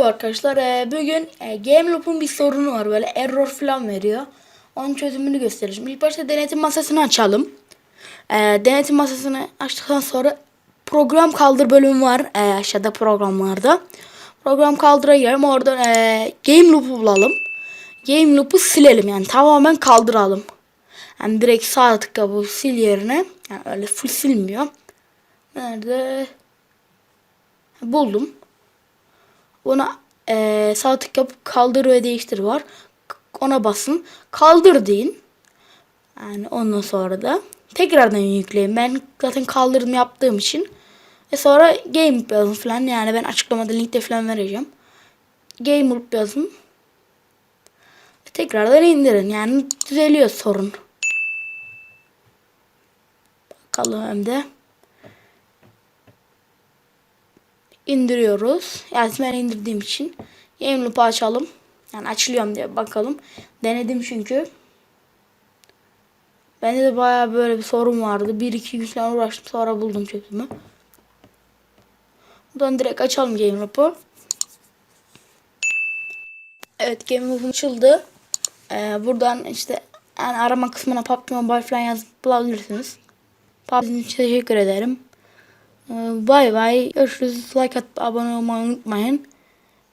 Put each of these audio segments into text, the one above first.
Merhaba arkadaşlar. Ee, bugün e, Game Loop'un bir sorunu var. Böyle error falan veriyor. Onun çözümünü göstereceğim. İlk başta denetim masasını açalım. Ee, denetim masasını açtıktan sonra program kaldır bölümü var. Ee, aşağıda programlarda. Program kaldıra girelim. Oradan e, Game Loop'u bulalım. Game Loop'u silelim. Yani tamamen kaldıralım. Yani direkt sağ tıkla bu sil yerine. Yani öyle full silmiyor. Nerede? Buldum. Ona eee sağ tık yapıp kaldır ve değiştir var. Ona basın. Kaldır deyin. Yani ondan sonra da tekrardan yükleyin. Ben zaten kaldırım yaptığım için. Ve sonra game loop yazın falan. Yani ben açıklamada linkte falan vereceğim. Game loop yazın. Ve tekrardan indirin. Yani düzeliyor sorun. Bakalım hem de. indiriyoruz. Yani ben indirdiğim için Game Loop'u açalım. Yani açılıyorum diye bakalım. Denedim çünkü. Bende de bayağı böyle bir sorun vardı. 1-2 gün falan uğraştım sonra buldum çözümü. Buradan direkt açalım Game Loop'u. Evet Game Loop'um açıldı. Ee, buradan işte yani arama kısmına PUBG Mobile falan yazıp bulabilirsiniz. PUBG'nin için teşekkür ederim. Ee, Bay bay. Görüşürüz. Like atıp abone olmayı unutmayın.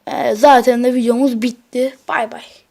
Ee, Zaten de videomuz bitti. Bay bay.